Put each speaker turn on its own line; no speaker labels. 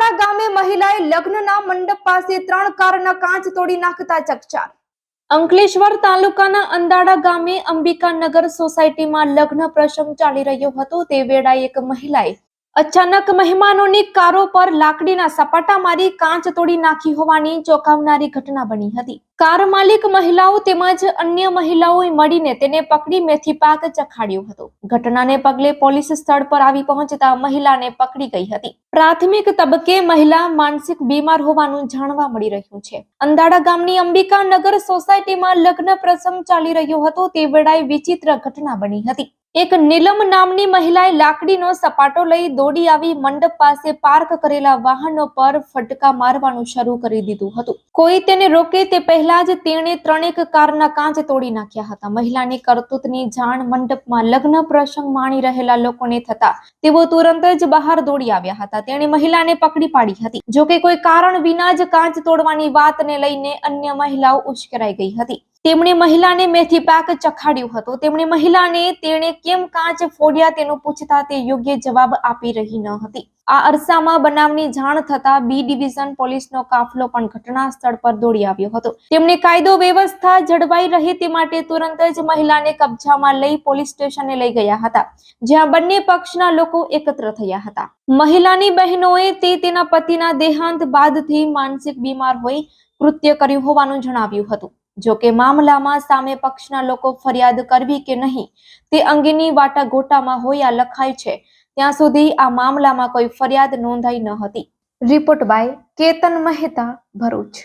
મહિલાએ લગ્નના મંડપ પાસે ત્રણ કારના કાચ તોડી નાખતા ચકચાર. અંકલેશ્વર તાલુકાના અંદાડા ગામે અંબિકાનગર સોસાયટીમાં લગ્ન પ્રસંગ ચાલી રહ્યો હતો. તે વેળાએ એક મહિલાએ અચાનક મહેમાનોની કારો પર લાકડીના સપાટા મારી કાચ તોડી નાખી હોવાની ચોંકાવનારી ઘટના બની હતી. કાર માલિક મહિલાઓ તેમજ અન્ય મહિલાઓએ મળીને તેને પકડી મેથી પાક ચખાડ્યો હતો. ઘટનાને પગલે પોલીસ સ્થળ પર આવી પહોંચતા મહિલાને પકડી ગઈ હતી. પ્રાથમિક તબક્કે મહિલા માનસિક બીમાર હોવાનું જાણવા મળી રહ્યું છે. અંદાડા ગામની અંબિકા નગર સોસાયટીમાં લગ્ન પ્રસંગ ચાલી રહ્યો હતો તે વેળાએ વિચિત્ર ઘટના બની હતી. એક નીલમ નામની મહિલાએ લાકડીનો સપાટો લઈ દોડી આવી મંડપ પાસે પાર્ક કરેલા વાહનો પર ફટકા મારવાનું શરૂ કરી દીધું હતું. કોઈ તેને રોકે તે પહેલા જ તેણે ત્રણેક કારના કાચ તોડી નાખ્યા હતા. મહિલાની કરતૂતની જાણ મંડપમાં લગ્ન પ્રસંગ માણી રહેલા લોકોને થતા તેઓ તુરંત જ બહાર દોડી આવ્યા હતા. તેણે મહિલાને પકડી પાડી હતી. જોકે કોઈ કારણ વિના જ કાચ તોડવાની વાતને લઈને અન્ય મહિલાઓ ઉશ્કેરાઈ ગઈ હતી. તેમણે મહિલાને મેથી પાક ચખાડ્યો હતો. તેમણે મહિલાને તેણે કેમ કાચ ફોડ્યા તેનું પૂછતા તે યોગ્ય જવાબ આપી રહી ન હતી. આ અરસામાં બનાવની જાણ થતા બી ડિવિઝન પોલીસનો કાફલો પણ ઘટના સ્થળ પર દોડી આવ્યો હતો. તેમણે કાયદો વ્યવસ્થા જળવાઈ રહે તે માટે તુરંત જ મહિલાને કબજામાં લઈ પોલીસ સ્ટેશને લઈ ગયા હતા, જ્યાં બંને પક્ષના લોકો એકત્ર થયા હતા. મહિલાની બહેનોએ તે તેના પતિના દેહાંત બાદથી માનસિક બીમાર હોઈ કૃત્ય કર્યું હોવાનું જણાવ્યું હતું. જો કે મામલામાં સામે પક્ષના લોકો ફરિયાદ કરવી કે નહીં, તે અંગેની વાટાઘોટામાં હોયા લખાય છે. ત્યાં સુધી આ મામલામાં કોઈ ફરિયાદ નોંધાઈ ન હતી. Report by Ketan Mehta Bharuch.